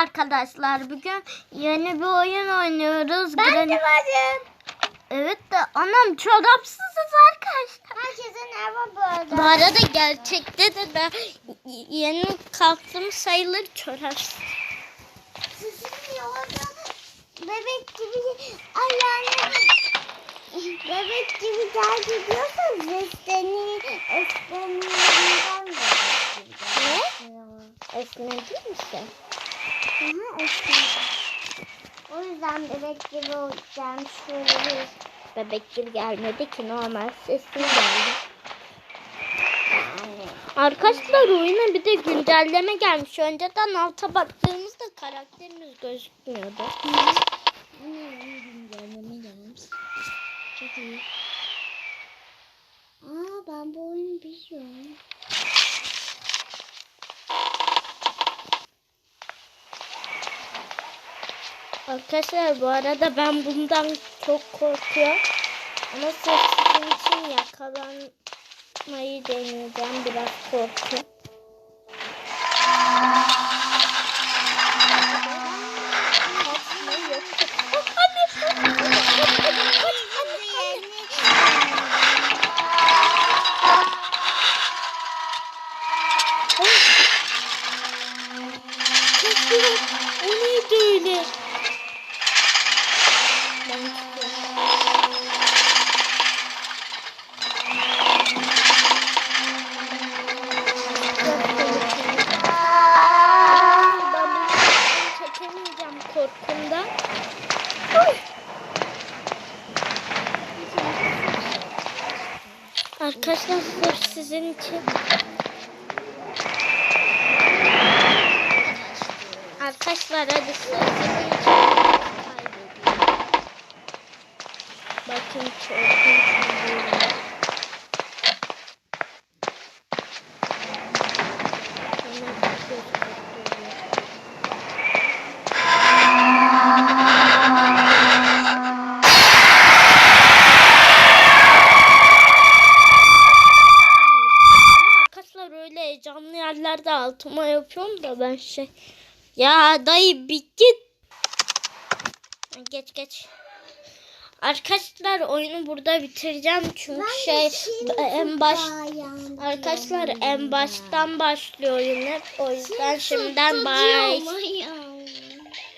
arkadaşlar. Bugün yeni bir oyun oynuyoruz. Ben Granny- de varım. Evet de anam çorapsızız arkadaşlar. Herkesin evi böyle. Bu arada gerçekte de ben yeni kalktım sayılır çorapsız. Sizin yolda bebek gibi ayağını bebek gibi terk ediyorsanız isteni isteniyordan Ne? Esnedin misin? Aha esnek. O yüzden bebek gibi olacağım şöyle. Bebek gibi gelmedi ki normal sesim geldi. Arkadaşlar oyuna bir de güncelleme gelmiş. Önceden alta baktığımızda karakterimiz gözükmüyordu. güncelleme gelmiş. Çok iyi. Aa ben bu oyunu biliyorum. Arkadaşlar bu arada ben bundan çok korkuyorum. Ama sırf için yakalanmayı deneyeceğim. Biraz korku. Kaçma yok. Anne! Kaçıyor. O neydi öyle? Ben tutuyorum. Ben bunu korkumdan. Arkadaşlar sırf sizin için. Arkadaşlar hadi sırf sizin için. Bakın çok korkuyorum. Hemen bakıyoruz, bakıyoruz. Ama Arkadaşlar öyle heyecanlı yerlerde altıma yapıyorum da ben şey. Ya dayı bir git. Geç geç. Arkadaşlar oyunu burada bitireceğim çünkü şey en baş arkadaşlar en baştan başlıyor oyun hep o yüzden şimdiden bay.